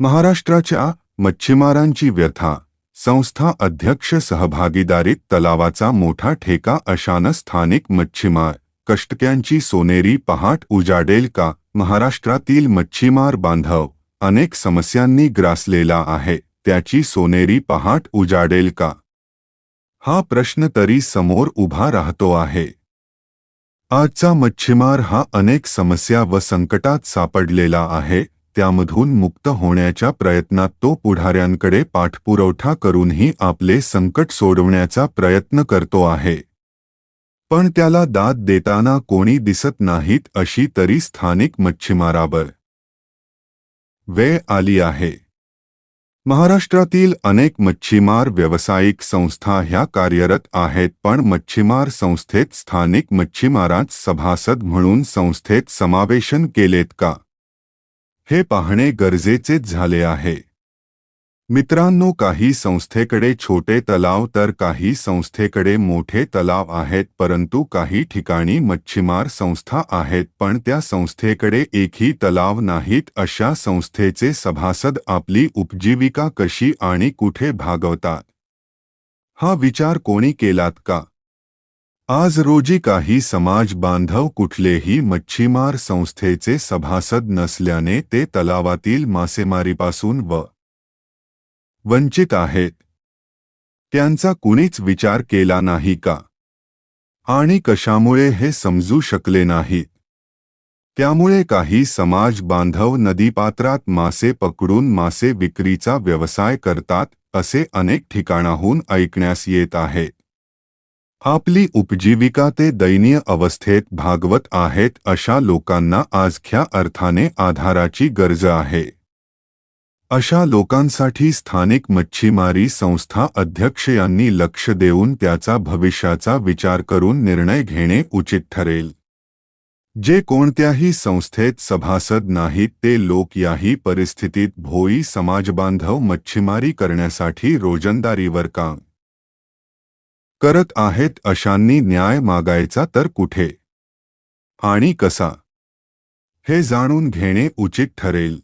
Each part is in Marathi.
महाराष्ट्राच्या मच्छीमारांची व्यथा, संस्था अध्यक्ष सहभागीदारीत तलावाचा मोठा ठेका, अशानं स्थानिक मच्छीमार कष्टक्यांची सोनेरी पहाट उजाडेल का? महाराष्ट्रातील मच्छीमार बांधव अनेक समस्यांनी ग्रासलेला आहे, त्याची सोनेरी पहाट उजाडेल का? हा प्रश्न तरी समोर उभा राहतो आहे. आजचा मच्छीमार हा अनेक समस्या व संकटात सापडलेला आहे त्यामधून मुक्त होण्याच्या प्रयत्नात तो पुढाऱ्यांकडे पाठपुरवठा करूनही आपले संकट सोडवण्याचा प्रयत्न करतो आहे. पण त्याला दाद देताना कोणी दिसत नाहीत अशी तरी स्थानिक मच्छीमारावर. वेळ आली आहे. महाराष्ट्रातील अनेक मच्छीमार व्यावसायिक संस्था ह्या कार्यरत आहेत पण मच्छीमार संस्थेत स्थानिक मच्छीमारांत सभासद म्हणून संस्थेत समावेशन केलेत का? हे पाहणे गरजेचेच झाले आहे. मित्रांनो काही संस्थेकडे छोटे तलाव तर काही संस्थेकडे मोठे तलाव आहेत परंतु काही ठिकाणी मच्छीमार संस्था आहेत पण त्या संस्थेकडे एकही तलाव नाहीत. अशा संस्थेचे सभासद आपली उपजीविका कशी आणि कुठे भागवतात? हा विचार कोणी केलात का? आज रोजी काही समाज बांधव कुठलेही मच्छीमार संस्थेचे सभासद नसल्याने ते तलावातील मासेमारीपासून व वंचित आहेत. त्यांचा कुणीच विचार केला नाही का? आणि कशामुळे हे समजू शकले नाहीत त्यामुळे काही समाज बांधव नदीपात्रात मासे पकडून मासे विक्रीचा व्यवसाय करतात असे अनेक ठिकाणाहून ऐकण्यास येत आहे. आपली उपजीविका ते दैनीय अवस्थेत भागवत आहेत अशा लोकांना आजख्या अर्थाने आधाराची गरज आहे. अशा लोकांसाठी स्थानिक मच्छीमारी संस्था अध्यक्ष यांनी लक्ष देऊन त्याचा भविष्याचा विचार करून निर्णय घेणे उचित ठरेल. जे कोणत्याही संस्थेत सभासद नाहीत ते लोक याही परिस्थितीत भोई समाजबांधव मच्छीमारी करण्यासाठी रोजंदारीवर काम करत आहेत अशांनी न्याय मागायचा तर कुठे? आणि कसा? हे जाणून घेणे उचित ठरेल.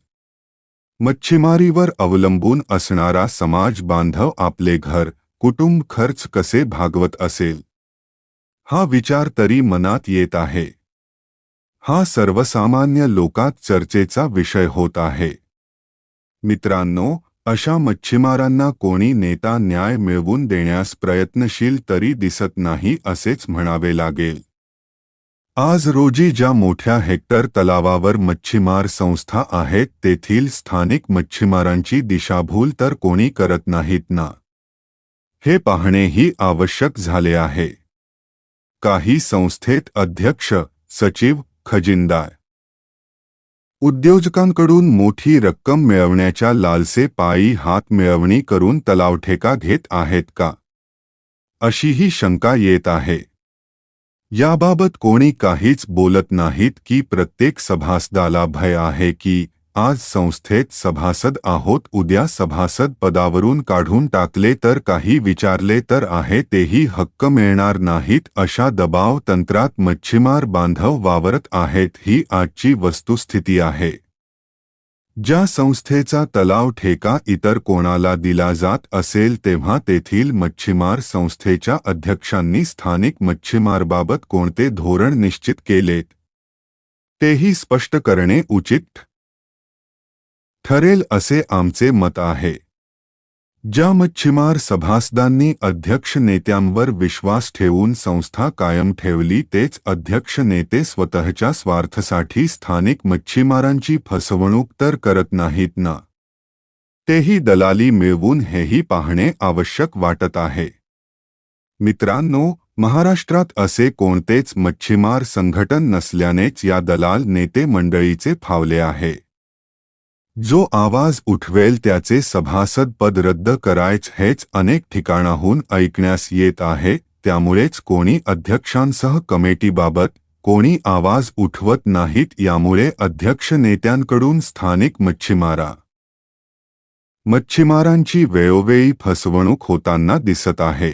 मच्छीमारीवर अवलंबून असणारा समाज बांधव आपले घर कुटुंब खर्च कसे भागवत असेल? हा विचार तरी मनात येत आहे. हा सर्वसामान्य लोकात चर्चेचा विषय होत आहे. मित्रांनो अशा मच्छीमारांना कोणी नेता न्याय मिळवून देण्यास प्रयत्नशील तरी दिसत नाही असेच म्हणावे लागेल. आज रोजी ज्या मोठ्या हेक्टर तलावावर मच्छीमार संस्था आहेत तेथील स्थानिक मच्छीमारांची दिशाभूल तर कोणी करत नाहीत ना. हे पाहणेही आवश्यक झाले आहे. काही संस्थेत अध्यक्ष सचिव खजिनदार उद्योजकांकडून मोठी रक्कम मिळवण्याच्या लालसे पायी हात मिळवणी करून तलावठेका घेत आहेत का? अशीही शंका येत आहे. याबाबत कोणी काहीच बोलत नाहीत की प्रत्येक सभासदाला भय आहे की आज संस्थेत सभासद आहोत. उद्या सभासद पदावरून काढून टाकले तर काही विचारले तर आहे तेही हक्क मिळणार नाहीत. अशा दबाव तंत्रात मच्छीमार बांधव वावरत आहेत. ही आजची वस्तुस्थिती आहे. ज्या संस्थेचा तलाव ठेका इतर कोणाला दिला जात असेल तेव्हा तेथील मच्छीमार संस्थेच्या अध्यक्षांनी स्थानिक मच्छीमारबाबत कोणते धोरण निश्चित केलेत तेही स्पष्ट करणे उचित. ठरेल असे आमचे मत आहे. ज्या मच्छिमार सभासदांनी अध्यक्ष नेत्यांवर विश्वास ठेवून संस्था कायम ठेवली तेच अध्यक्ष नेते स्वतःच्या स्वार्थासाठी स्थानिक मच्छिमारांची फसवणूक तर करत नाहीत ना? तेही दलाली मिळवून हेही पाहणे आवश्यक वाटत आहे. मित्रांनो महाराष्ट्रात असे कोणतेच मच्छिमार संघटन नसल्यानेच या दलाल नेते मंडळीचे फावले आहे. जो आवाज उठवेल त्याचे सभासद पद रद्द करायच हेच अनेक ठिकाणाहून ऐकण्यास येत आहे त्यामुळेच कोणी अध्यक्षांसह कमेटीबाबत कोणी आवाज उठवत नाहीत यामुळे अध्यक्ष नेत्यांकडून स्थानिक मच्छीमारा मच्छीमारांची वेळोवेळी फसवणूक होताना दिसत आहे.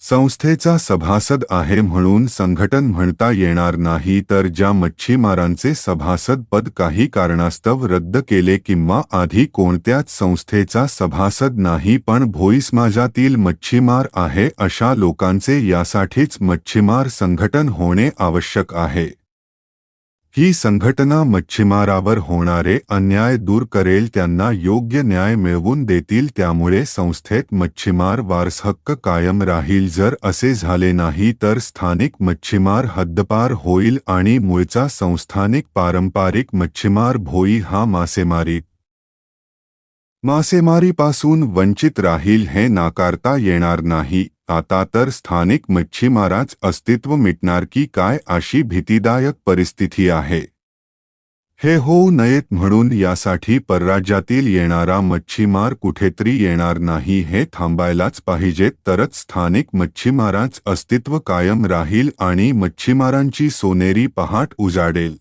संस्थेचा सभासद आहे म्हणून संघटन म्हणता येणार नाही तर ज्या मच्छीमारांचे सभासद पद काही कारणास्तव रद्द केले किंवा आधी कोणत्याच संस्थेचा सभासद नाही पण भोई समाजातील मच्छीमार आहे अशा लोकांचे यासाठीच मच्छीमार संघटन होणे आवश्यक आहे. ही संघटना मच्छीमारावर होणारे अन्याय दूर करेल त्यांना योग्य न्याय मिळवून देतील त्यामुळे संस्थेत मच्छीमार वारसहक्क कायम राहील. जर असे झाले नाही तर स्थानिक मच्छीमार हद्दपार होईल आणि मूळचा संस्थानिक पारंपरिक मच्छीमार भोई हा मासेमारी मासेमारीपासून वंचित राहील हे नाकारता येणार नाही. आता तर स्थानिक मच्छीमाराच अस्तित्व मिटणार की काय अशी भीतीदायक परिस्थिती आहे. हे होऊ नयेत म्हणून यासाठी परराज्यातील येणारा मच्छीमार कुठेतरी येणार नाही हे थांबायलाच पाहिजे तरच स्थानिक मच्छीमारांच अस्तित्व कायम राहील आणि मच्छीमारांची सोनेरी पहाट उजाडेल.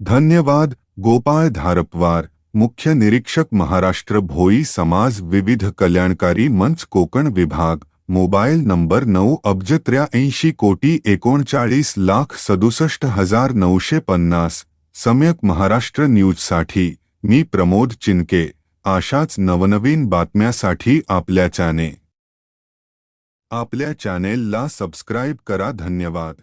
धन्यवाद गोपाळ धारपवार. मुख्य निरीक्षक महाराष्ट्र भोई समाज विविध कल्याणकारी मंच कोकण विभाग मोबाईल नंबर नऊ अब्ज त्र्याऐंशी कोटी एकोणचाळीस लाख सदुसष्ट हजार नऊशे पन्नास. सम्यक महाराष्ट्र न्यूजसाठी मी प्रमोद चिनके. अशाच नवनवीन बातम्यासाठी आपल्या चॅने. आपल्या चॅनेलला सबस्क्राईब करा धन्यवाद.